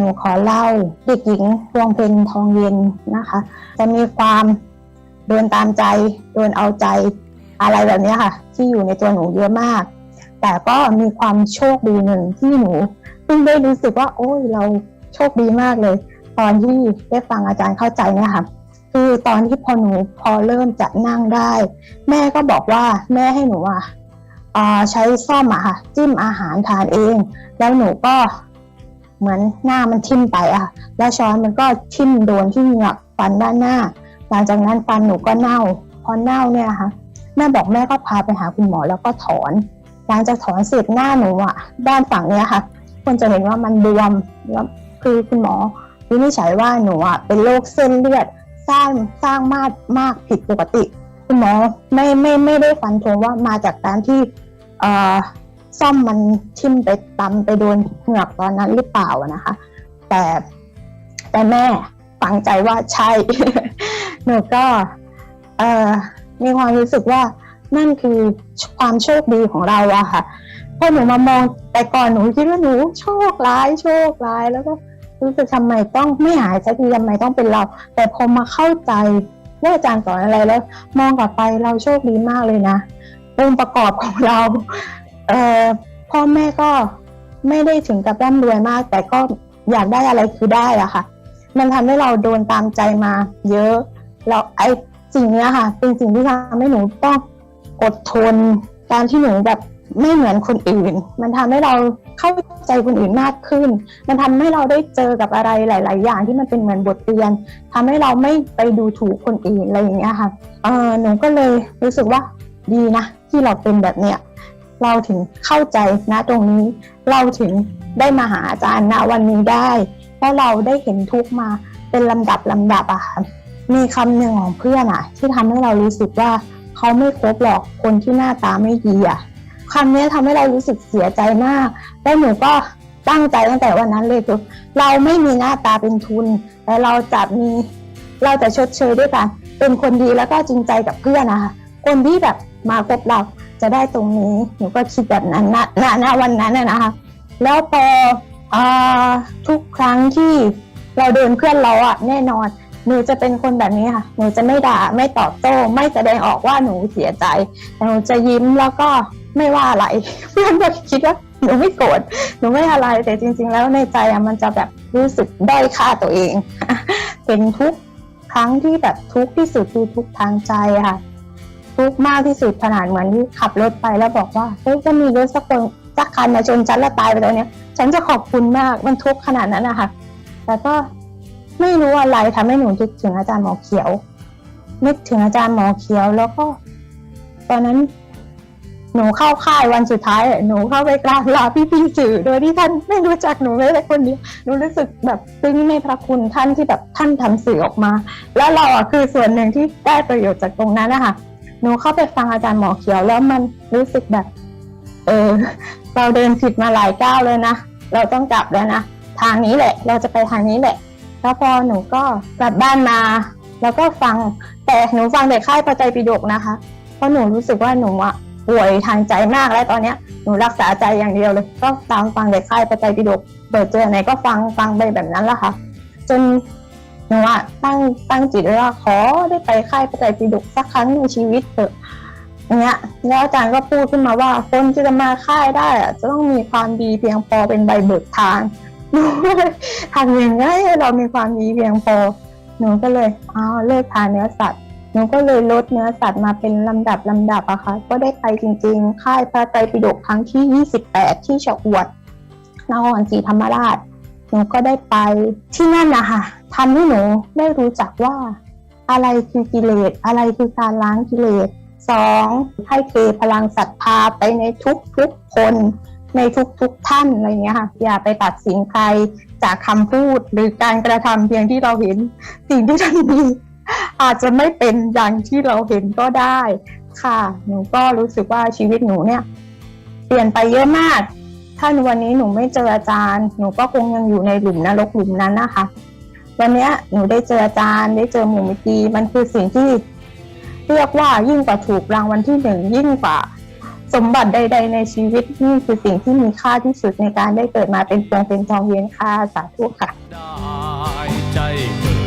นูขอเล่าเด็กหญิงดวงเพ็ญทองเย็นนะคะ จะมีความโดนตามใจโดนเอาใจอะไรแบบนี้ค่ะ ที่อยู่ในตัวหนูเยอะมาก แต่ก็มีความโชคดีหนึ่งที่หนูเพิ่งได้รู้สึกว่า โอ้ยเราโชคดีมากเลย ตอนที่ได้ฟังอาจารย์เข้าใจเนี่ยค่ะคือตอนที่พอหนูพอเริ่มจะนั่งได้ แม่ก็บอกว่าแม่ให้หนูอะอ่าใช้ซ่อมอะค่ะ จิ้มอาหารทานเอง แล้วหนูก็ เหมือนหน้ามันทิ่มไปอะค่ะแล้วช้อนมันก็ทิ่มโดนที่เหงือกฟันด้านหน้า หลังจากนั้นฟันหนูก็เน่า พอเน่าเนี่ยค่ะ แม่บอกแม่ก็พาไปหาคุณหมอแล้วก็ถอน หลังจากถอนเสร็จหน้าหนูอะด้านฝั่งเนี้ยค่ะคนจะเห็นว่ามันบวมแล้วคือคุณหมอวินิจฉัยว่าหนูอะเป็นโรคเส้นเลือดสร้างสร้างมากมากผิดปกติ คุณหมอไม่ไม่ไม่ได้ฟันธงว่ามาจากการที่เอ่อ ซ่อมมันทิ่มไปตำไปโดนเหงือกตอนนั้นหรือเปล่านะคะ แต่แต่แม่ฝังใจว่าใช่ หนูก็เอ่อมีความรู้สึกว่านั่นคือความโชคดีของเราอะค่ะพอหนูมามองแต่ก่อนหนูคิดว่าหนูโชคร้ายโชคร้ายแล้วก็รู้สึกทำไมต้องไม่หายสักทีทำไมต้องเป็นเรา แต่พอมาเข้าใจว่าอาจารย์สอนอะไรแล้ว มองกลับไปเราโชคดีมากเลยนะองค์ประกอบของเรา เอ่อพ่อแม่ก็ไม่ได้ถึงกับร่ำรวยมาก แต่ก็อยากได้อะไรคือได้อะค่ะ มันทำให้เราโดนตามใจมาเยอะแล้วไอ้สิ่งเนี้ยค่ะ เป็นสิ่งที่ทำให้หนูต้องอดทนการที่หนูแบบไม่เหมือนคนอื่น มันทำให้เราเข้าใจคนอื่นมากขึ้น มันทำให้เราได้เจอกับอะไรหลาย ๆ อย่างที่มันเป็นเหมือนบทเรียนทำให้เราไม่ไปดูถูกคนอื่นอะไรอย่างเงี้ยค่ะ เออหนูก็เลยรู้สึกว่าดีนะที่เราเป็นแบบเนี้ย เราถึงเข้าใจนะตรงนี้ เราถึงได้มาหาอาจารย์ณวันนี้ได้ เพราะเราได้เห็นทุกมาเป็นลำดับลำดับอะค่ะมีคำหนึ่งของเพื่อนอะที่ทำให้เรารู้สึกว่าเขาไม่ครบหรอกคนที่หน้าตาไม่ดีอะคำนี้ทำให้เรารู้สึกเสียใจมาก แล้วหนูก็ตั้งใจตั้งแต่วันนั้นเลยคือเราไม่มีหน้าตาเป็นทุนแต่เราจะมีเราจะชดเชยด้วยกันเป็นคนดีแล้วก็จริงใจกับเพื่อนนะคะคนที่แบบมาคบเรา จะได้ตรงนี้หนูก็คิดแบบนั้นณณณวันนั้นน่ะนะคะแล้วพออทุกครั้งที่เราโดนเพื่อนเราอะแน่นอน หนูจะเป็นคนแบบนี้ค่ะ หนูจะไม่ด่าไม่ตอบโต้ไม่แสดงออกว่าหนูเสียใจแต่หนูจะยิ้มแล้วก็ไม่ว่าอะไร เพื่อนก็คิดว่าหนูไม่โกรธหนูไม่อะไรแต่จริง ๆ แล้วในใจอะมันจะแบบรู้สึกด้อยค่าตัวเอง เป็นทุกครั้งที่แบบทุกที่สุดคือทุกทางใจค่ะ ทุกข์มากที่สุดขนาดเหมือนที่ขับรถไปแล้วบอกว่าเฮ้ยจะมีรถสักคนสักคันมาชนฉันแล้วตายไปตรงเนี้ย ฉันจะขอบคุณมากมันทุกข์ขนาดนั้นนะคะแต่ก็ไม่รู้อะไรทำให้หนูนึกถึงอาจารย์หมอเขียวนึกถึงอาจารย์หมอเขียวแล้วก็ ตอนนั้นหนูเข้าค่ายวันสุดท้ายหนูเข้าไปกราบลาพี่พี่สื่อ โดยที่ท่านไม่รู้จักหนูเลยแต่คนเดียวหนูรู้สึกแบบซึ้งในพระคุณท่านที่แบบท่านทำสื่อออกมา แล้วเราอะคือส่วนหนึ่งที่ได้ประโยชน์จากตรงนั้นนะคะ หนูเข้าไปฟังอาจารย์หมอเขียวแล้วมันรู้สึกแบบ เออ เราเดินผิดมาหลายก้าวเลยนะ เราต้องกลับแล้วนะ ทางนี้แหละ เราจะไปทางนี้แหละ แล้วพอหนูก็กลับบ้านมา แล้วก็ฟัง แต่หนูฟังแต่ค่ายประใจปิฎกนะคะ เพราะหนูรู้สึกว่าหนูอะป่วยทางใจมากแล้วตอนเนี้ยหนูรักษาใจอย่างเดียวเลย ก็ตามฟังแต่ค่ายประใจปิฎกเปิดเจอไหนก็ฟังฟังไปแบบนั้นละค่ะ จน หนูอะตั้งตั้งจิตไว้ว่าขอได้ไปค่ายประใจปิฎกสักครั้งในชีวิตเถอะอย่างเงี้ยแล้วอาจารย์ก็พูดขึ้นมาว่า คนที่จะมาค่ายได้อะจะต้องมีความดีเพียงพอเป็นใบเบิกทางหนูเลยทำยังไงให้เรามีความดีเพียงพอ หนูก็เลยอ้าวเลิกทานเนื้อสัตว์หนูก็เลยลดเนื้อสัตว์มาเป็นลำดับลำดับอะค่ะ ก็ได้ไปจริง ๆ ค่ายพระไตรปิฎกครั้งที่ 28 ที่ชะอวดนครศรีธรรมราช หนูก็ได้ไปที่นั่นนะคะ ทำให้หนูได้รู้จักว่า อะไรคือกิเลส อะไรคือการล้างกิเลสสองให้เทพลังศรัทธาไปในทุกทุกๆคน ในทุกทุกๆท่านอะไรอย่างเงี้ยค่ะ อย่าไปตัดสินใครจากคำพูดหรือการกระทำเพียงที่เราเห็น สิ่งที่ท่านมีอาจจะไม่เป็นอย่างที่เราเห็นก็ได้ ค่ะ หนูก็รู้สึกว่าชีวิตหนูเนี่ย เปลี่ยนไปเยอะมาก ถ้าวันนี้หนูไม่เจออาจารย์ หนูก็คงยังอยู่ในหลุมนรกหลุมนั้นนะคะ วันเนี้ยหนูได้เจออาจารย์ได้เจอหมู่มิตรีมันคือสิ่งที่เรียกว่ายิ่งกว่าถูกรางวัลที่หนึ่งยิ่งกว่า สมบัติใด ๆ ในชีวิตนี่คือสิ่งที่มีค่าที่สุดในการได้เกิดมาเป็นพวงเป็นทองเย็นค่าสาธุค่ะ ได้ใจเกิด